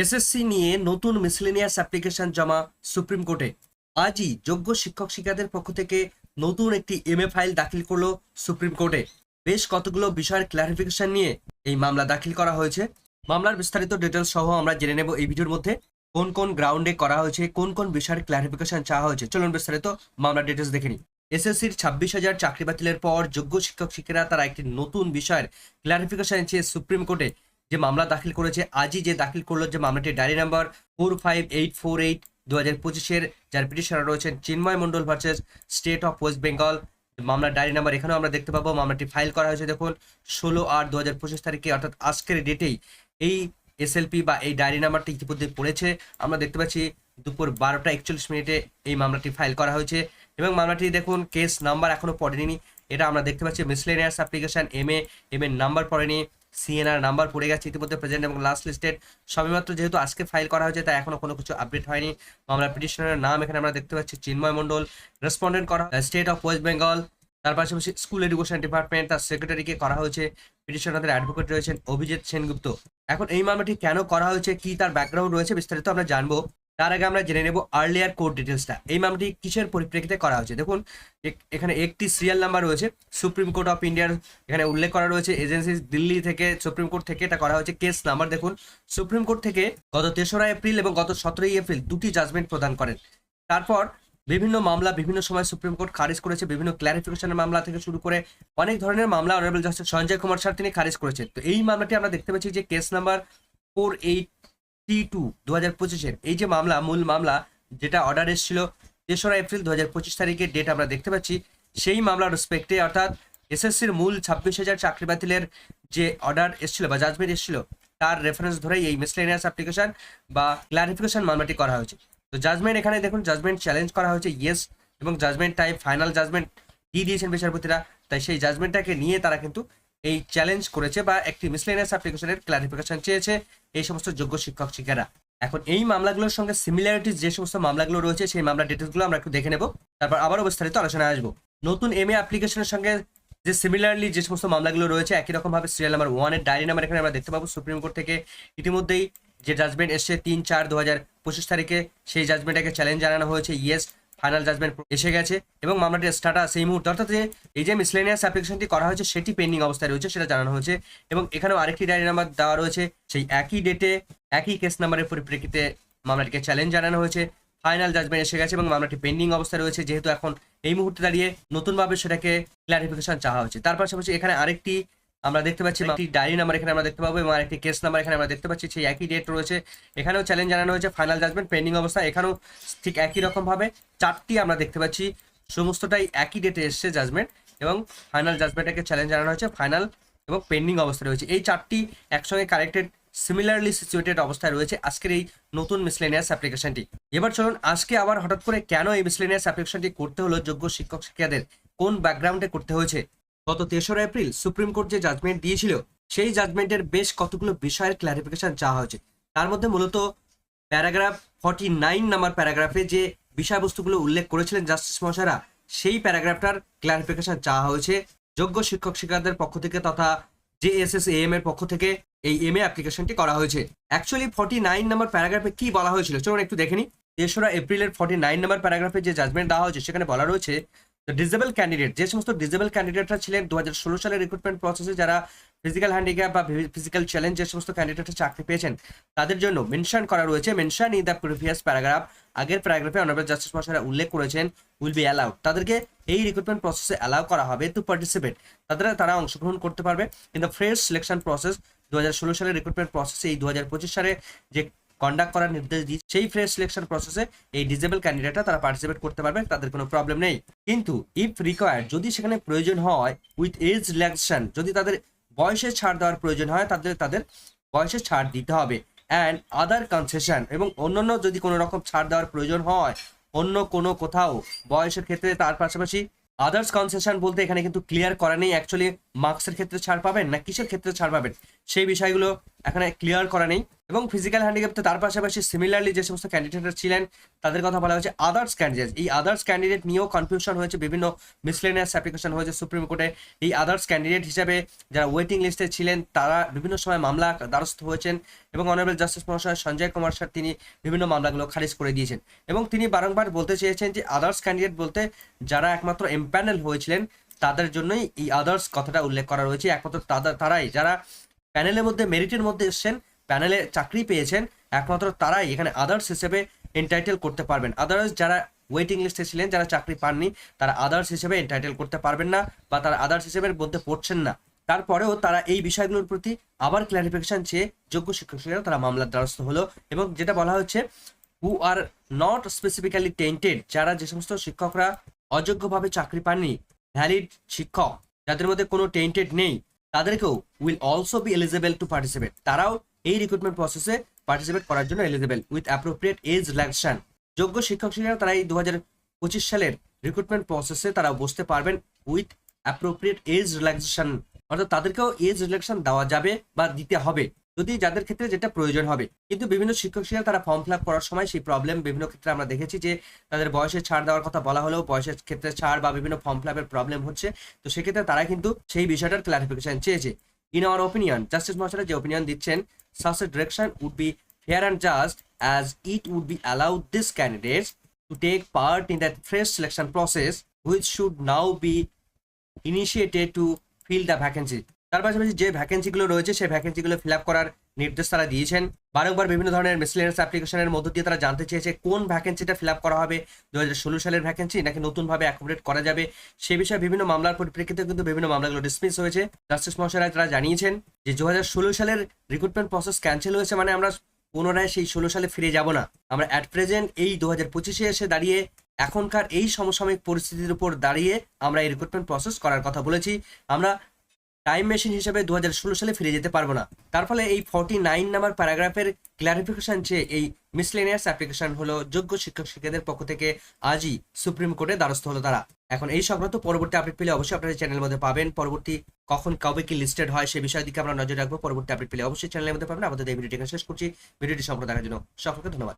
SSC নিয়ে নতুন miscellaneous application জমা সুপ্রিম কোর্টে আজই যোগ্য শিক্ষক শিক্ষাদের পক্ষ থেকে নতুন একটি এমএ ফাইল দাখিল করল সুপ্রিম কোর্টে বেশ কতগুলো বিষয়ের ক্লারিফিকেশন নিয়ে এই মামলা দাখিল করা হয়েছে। মামলার বিস্তারিত ডিটেলস সহ আমরা জেনে নেব এই ভিডিওর মধ্যে। কোন কোন গ্রাউন্ডে করা হয়েছে, কোন কোন বিষয়ের ক্লারিফিকেশন চাওয়া হয়েছে। চলুন বিস্তারিত মামলার ডিটেলস দেখে নিই। এসএসসির ছাব্বিশ হাজার চাকরি বাতিলের পর যোগ্য শিক্ষক শিক্ষিরা তারা একটি নতুন বিষয়ের ক্লারিফিকেশন চেয়ে সুপ্রিম কোর্টে যে মামলা দাখিল করেছে, আজই যে দাখিল করল যে মামলাটি diary number four five eight four eight দু হাজার পঁচিশের, যার পিটিশনার রয়েছেন Chinmoy Mondal versus state of West Bengal মামলার ডায়েরি নাম্বার এখানেও আমরা দেখতে পাবো, মামলাটি ফাইল করা হয়েছে দেখুন, ষোলো আট দু হাজার পঁচিশ তারিখে, অর্থাৎ আজকের ডেটেই এই এসএলপি বা এই ডায়েরি নাম্বারটি ইতিমধ্যে পড়েছে, আমরা দেখতে পাচ্ছি দুপুর বারোটা একচল্লিশ মিনিটে এই মামলাটি ফাইল করা হয়েছে। এবং মামলাটি দেখুন কেস নাম্বার এখনও পড়েনি। এটা আমরা দেখতে পাচ্ছি miscellaneous application M A M এর নাম্বার পড়েনি। সিএনআর নাম্বার পড়ে গেছে ইতিমধ্যে প্রেজেন্ট এবং লাস্ট লিস্টেড সবেমাত্র যেহেতু আজকে ফাইল করা হয়েছে, তাই এখনও কোনো কিছু আপডেট হয়নি। মামলার পিটিশনারের নাম এখানে আমরা দেখতে পাচ্ছি চিন্ময় মণ্ডল। রেসপন্ডেন্ট করা স্টেট অফ ওয়েস্ট বেঙ্গল তার পাশাপাশি স্কুল এডুকেশন ডিপার্টমেন্ট তার সেক্রেটারিকে করা হয়েছে। পিটিশনারদের অ্যাডভোকেট রয়েছেন অভিজিৎ সেনগুপ্ত। এখন এই মামলাটি কেন করা হয়েছে, কি তার ব্যাকগ্রাউন্ড রয়েছে বিস্তারিত আমরা জানব। তার আগে আমরা জেনে নেব আর্লিয়ার কোর্ট ডিটেলসটা এই মামলাটি কিসের পরিপ্রেক্ষিতে করা হয়েছে? দেখুন এখানে একটি সিরিয়াল নাম্বার রয়েছে সুপ্রিম কোর্ট অফ ইন্ডিয়ার এখানে উল্লেখ করা রয়েছে এজেন্সি দিল্লি থেকে সুপ্রিম কোর্ট থেকে এটা করা হয়েছে কেস নাম্বার দেখুন। সুপ্রিম কোর্ট থেকে গত তেসরা এপ্রিল এবং গত সতেরোই এপ্রিল দুটি জাজমেন্ট প্রদান করেন। তারপর বিভিন্ন মামলা বিভিন্ন সময় সুপ্রিম কোর্ট খারিজ করেছে, বিভিন্ন ক্ল্যারিফিকেশনের মামলা থেকে শুরু করে অনেক ধরনের মামলা honourable justice Sanjay Kumar sir তিনি খারিজ করেছেন। তো এই মামলাটি আমরা দেখতে পাচ্ছি যে কেস নাম্বার ফোর এইট টি টু দু হাজার পঁচিশের। এই যে মামলা, মূল মামলা যেটা অর্ডার এসেছিল তেসরা এপ্রিল দু হাজার পঁচিশ তারিখের ডেট আমরা দেখতে পাচ্ছি, সেই মামলার রেসপেক্টে অর্থাৎ এসএসসির মূল ছাব্বিশ হাজার চাকরি বাতিলের যে অর্ডার এসেছিল বা জাজমেন্ট এসেছিল, তার রেফারেন্স ধরেই এই মিসলেনিয়াস অ্যাপ্লিকেশন বা ক্লারিফিকেশন মামলাটি করা হয়েছে। তো জাজমেন্ট এখানে দেখুন জাজমেন্ট চ্যালেঞ্জ করা হয়েছে ইয়েস এবং জাজমেন্ট টাইপ ফাইনাল জাজমেন্ট দিয়ে দিয়েছেন বিচারপতিরা, তাই সেই জাজমেন্টটাকে নিয়ে তারা কিন্তু এই চ্যালেঞ্জ করেছে বা একটি মিসলেনিয়াস অ্যাপ্লিকেশনের ক্লারিফিকেশন চেয়েছে এই সমস্ত যোগ্য শিক্ষক শিক্ষারা এখন এই মামলাগুলোর সঙ্গে সিমিলারিটিস যে সমস্ত মামলাগুলো রয়েছে সেই মামলার ডিটেলসগুলো আমরা একটু দেখে নেব, তারপর আবারও বিস্তারিত আলোচনায় আসব। নতুন এম এ অ্যাপ্লিকেশনের সঙ্গে যে সিমিলারলি যে সমস্ত মামলাগুলো রয়েছে, একই রকমভাবে সিরিয়াল নাম্বার ওয়ানের ডায়েরি নাম্বার এখানে আমরা দেখতে পাবো সুপ্রিম কোর্ট থেকে। ইতিমধ্যেই যে জাজমেন্ট এসছে তিন চার দু হাজার পঁচিশ তারিখে, সেই জাজমেন্টটাকে চ্যালেঞ্জ জানানো হয়েছে। ইয়েস ফাইনাল জাজমেন্ট এসে গেছে এবং মামলাটির স্টাটাস এই মুহূর্তে, অর্থাৎ এই যে মিসলেনিয়াস অ্যাপ্লিকেশনটি করা হয়েছে, সেটি পেন্ডিং অবস্থায় রয়েছে, সেটা জানানো হয়েছে এবং এখানেও আরেকটি ডায়েরি নাম্বার দেওয়া রয়েছে, সেই একই ডেটে একই কেস নাম্বারের পরিপ্রেক্ষিতে মামলাটিকে চ্যালেঞ্জ জানানো হয়েছে। ফাইনাল জাজমেন্ট এসে গেছে এবং মামলাটি পেন্ডিং অবস্থায় রয়েছে, যেহেতু এখন এই মুহূর্তে দাঁড়িয়ে নতুনভাবে সেটাকে ক্লারিফিকেশন চাওয়া হয়েছে। তার পাশাপাশি এখানে আরেকটি আমরা দেখতে পাচ্ছি একটি ডায়েরি নাম্বার এখানে আমরা দেখতে পাবো এবং আরেকটি কেস নাম্বার এখানে আমরা দেখতে পাচ্ছি। সেই একই ডেট রয়েছে। এখানেও চ্যালেঞ্জ জানানো হয়েছে ফাইনাল জাজমেন্ট পেন্ডিং অবস্থা এখানেও ঠিক একই রকম ভাবে চারটি আমরা দেখতে পাচ্ছি। সমস্তটাই একই ডেটে এসছে জাজমেন্ট এবং ফাইনাল জাজমেন্টটাকে চ্যালেঞ্জ জানানো হয়েছে ফাইনাল এবং পেন্ডিং অবস্থায় রয়েছে। এই চারটি একসঙ্গে কারেক্টেড সিমিলারলি সিচুয়েটেড অবস্থায় রয়েছে আজকের এই নতুন মিসলেনিয়াস অ্যাপ্লিকেশনটি এবার চলুন আজকে আবার হঠাৎ করে কেন এই মিসলেনিয়াস অ্যাপ্লিকেশনটি করতে হলো? যোগ্য শিক্ষক শিক্ষাদের কোন ব্যাকগ্রাউন্ডে করতে হয়েছে? গত তেসরা এপ্রিল সুপ্রিম কোর্ট যে জাজমেন্ট দিয়েছিল, সেই জাজমেন্টের বেশ কতগুলো বিষয়ের ক্লারিফিকেশন চাওয়া হয়েছে। তার মধ্যে মূলত প্যারাগ্রাফ ফর্টি নাইন নাম্বার প্যারাগ্রাফে যে বিষয়বস্তুগুলো উল্লেখ করেছিলেন জাস্টিস মশারা সেই প্যারাগ্রাফটার ক্লারিফিকেশন চাওয়া হয়েছে। যোগ্য শিক্ষক শিক্ষার্থীদের পক্ষ থেকে তথা জেএসএস এম এর পক্ষ থেকে এই এম এ অ্যাপ্লিকেশনটি করা হয়েছে। অ্যাকচুয়ালি ফর্টি নাইন নাম্বার প্যারাগ্রাফে কি বলা হয়েছিল? চলুন একটু দেখে নিই। তেসরা এপ্রিলের ফর্টি নাইন নাম্বার প্যারাগ্রাফে যে জাজমেন্ট দেওয়া হয়েছে, সেখানে বলা রয়েছে ডিজেবল ক্যান্ডিডেট যে সমস্ত ডিজেবল ক্যান্ডিডেটরা ছিলেন দু হাজার ষোলো সালের রিক্রুটমেন্ট প্রসেসে যারা ফিজিক্যাল হ্যান্ডিক্যাপ বা ফিজিক্যাল চ্যালেঞ্জ যে সমস্ত ক্যান্ডিডেটরা চাকরি পেয়েছেন, তাদের জন্য মেনশন করা রয়েছে mention in the previous paragraph আগের প্যারাগ্রাফে অনারেবল জাস্টিস মশাইরা উল্লেখ করেছেন উইল বি অ্যালাউড তাদেরকে এই রিক্রুটমেন্ট প্রসেসে অ্যালাউ করা হবে টু পার্টিসিপেট তাদের, তারা অংশগ্রহণ করতে পারবে। In the fresh selection process দু হাজার ষোলো সালের রিক্রুটমেন্ট প্রসেসে এই দু হাজার পঁচিশ সালে যে কন্ডাক্ট করার নির্দেশ দিই সেই ফ্রেশ সিলেকশন প্রসেসে এই ডিজেবল ক্যান্ডিডেটরা তারা পার্টিসিপেট করতে পারবে, তাদের কোনো প্রবলেম নেই। কিন্তু ইফ রিকোয়ার্ড যদি সেখানে প্রয়োজন হয় উইথ এজ রিল্যাক্সেশন যদি তাদের বয়সে ছাড় দেওয়ার প্রয়োজন হয়, তাদের তাদের বয়সে ছাড় দিতে হবে। অ্যান্ড আদার কনসেশন এবং অন্যান্য যদি কোনো রকম ছাড় দেওয়ার প্রয়োজন হয়, অন্য কোনো কোথাও বয়সের ক্ষেত্রে তার পাশাপাশি আদার্স কনসেশন বলতে এখানে কিন্তু ক্লিয়ার করা নেই। অ্যাকচুয়ালি মার্কসের ক্ষেত্রে ছাড় পাবেন না কিসের ক্ষেত্রে ছাড় পাবেন? সেই বিষয়গুলো এখানে ক্লিয়ার করা নেই। এবং ফিজিক্যাল হ্যান্ডিক্যাপ তার পাশাপাশি সিমিলারলি যে সমস্ত ক্যান্ডিডেটরা ছিলেন, তাদের কথা বলা হয়েছে আদার্স ক্যান্ডিডেট এই আদার্স ক্যান্ডিডেট নিয়েও কনফিউশন হয়েছে, বিভিন্ন মিসলেনিয়াস অ্যাপ্লিকেশন হয়েছে সুপ্রিম কোর্টে। এই আদার্স ক্যান্ডিডেট হিসাবে যারা ওয়েটিং লিস্টে ছিলেন, তারা বিভিন্ন সময় মামলা দ্বারস্থ হয়েছেন এবং অনারেবল জাস্টিস মহাশয় সঞ্জয় কুমার স্যার তিনি বিভিন্ন মামলাগুলো খারিজ করে দিয়েছেন। এবং তিনি বারংবার বলতে চেয়েছেন যে আদার্স ক্যান্ডিডেট বলতে যারা একমাত্র এমপ্যানেল হয়েছিলেন, তাদের জন্যই এই আদার্স কথাটা উল্লেখ করা রয়েছে। একমাত্র তারাই, যারা প্যানেলের মধ্যে মেরিটের মধ্যে এসছেন প্যানেলে চাকরি পেয়েছেন। একমাত্র তারাই এখানে আদার্স হিসেবে এন্টাইটেল করতে পারবেন। আদার্স যারা ওয়েটিং লিস্টে ছিলেন, যারা চাকরি পাননি, তারা আদার্স হিসেবে এন্টাইটেল করতে পারবেন না বা তারা আদার্স হিসেবে মধ্যে পড়ছেন না। তারপরেও তারা এই বিষয়গুলোর প্রতি আবার ক্ল্যারিফিকেশন চেয়ে যোগ্য শিক্ষক তারা মামলার দ্বারস্থ হলো এবং যেটা বলা হচ্ছে who are not specifically tainted যারা যে সমস্ত শিক্ষকরা অযোগ্যভাবে চাকরি পাননি ভ্যালিড শিক্ষক, যাদের মধ্যে কোনো টেন্টেড নেই, তাদেরকেও will also be eligible to participate তারাও এই রিক্রুটমেন্ট প্রসেসে পার্টিসিপেট করার জন্য eligible with appropriate age relaxation যোগ্য শিক্ষক শিক্ষিকা তারা এই দু হাজার পঁচিশ সালের রিক্রুটমেন্ট প্রসেসে তারা বসতে পারবেন উইথ অ্যাপ্রোপ্রিয়েট এজ রিল্যাক্সেশন অর্থাৎ তাদেরকেও এজ রিল্যাক্সেশন দেওয়া যাবে বা দিতে হবে, যদি যাদের ক্ষেত্রে যেটা প্রয়োজন হবে। কিন্তু বিভিন্ন শিক্ষক শিক্ষা তারা ফর্ম ফিল করার সময় সেই প্রবলেম বিভিন্ন ক্ষেত্রে আমরা দেখেছি যে তাদের বয়সে ছাড় দেওয়ার কথা বলা হলেও বয়সের ক্ষেত্রে ছাড় বা বিভিন্ন ফর্ম ফিল প্রবলেম হচ্ছে। তো সেক্ষেত্রে তারা কিন্তু সেই বিষয়টার ক্লারিফিকেশন চেয়েছে। ইন আওয়ার ওপিনিয়ন জাস্টিস মহাশয় যে ওপিনিয়ন দিচ্ছেন such a direction would be fair and just as it would be allowed this candidates to take part in that fresh selection process which should now be initiated to fill the vacancy তার পাশাপাশি যে ভ্যাকেন্সিগুলো রয়েছে সেই ভ্যাকেন্সিগুলো fill up করার নির্দেশ তারা দিয়েছেন। বারংবার বিভিন্ন ধরনের মিসলেনিয়াস অ্যাপ্লিকেশনের মধ্য দিয়ে তারা জানতে চেয়েছে কোন ভ্যাকেন্সিটা ফিল করা হবে। দু হাজার ষোলো সালের ভ্যাকেন্সি নাকি নতুনভাবে অ্যাকোমোডেট করা যাবে। সে বিষয়ে বিভিন্ন মামলার পরিপ্রেক্ষিতে কিন্তু বিভিন্ন মামলাগুলো ডিসমিস হয়েছে। জাস্টিস মহাশয়রা তারা জানিয়েছেন যে দু হাজার ষোলো সালের রিক্রুটমেন্ট প্রসেস ক্যান্সেল হয়েছে মানে আমরা পুনরায় সেই ষোলো সালে ফিরে যাব না। আমরা অ্যাট প্রেজেন্ট এই দু হাজার পঁচিশে এসে দাঁড়িয়ে এখনকার এই সমসাময়িক পরিস্থিতির উপর দাঁড়িয়ে আমরা এই রিক্রুটমেন্ট প্রসেস করার কথা বলেছি। আমরা টাইম মেশিন হিসেবে দু হাজার ষোলো সালে ফিরে যেতে পারব না। তার ফলে এই ফর্টি নাইন নাম্বার প্যারাগ্রাফের ক্লারিফিকেশন চেয়ে এই মিসলেনিয়াস অ্যাপ্লিকেশন হলো যোগ্য শিক্ষক শিক্ষকদের পক্ষ থেকে আজই সুপ্রিম কোর্টে দ্বারস্থ হলো তারা। এখন এই সংক্রান্ত পরবর্তী আপডেট পেলে অবশ্যই আপনাদের চ্যানেলের মধ্যে পাবেন। পরবর্তী কখন কবে কি লিস্টেড হয় সে বিষয়ের দিকে আমরা নজর রাখব। পরবর্তী আপডেট পেলে অবশ্যই চ্যানেলের মধ্যে পাবেন। আমাদের এই ভিডিওটি শেষ করছি। ভিডিওটি সম্পূর্ণ দেখার জন্য সকলকে ধন্যবাদ।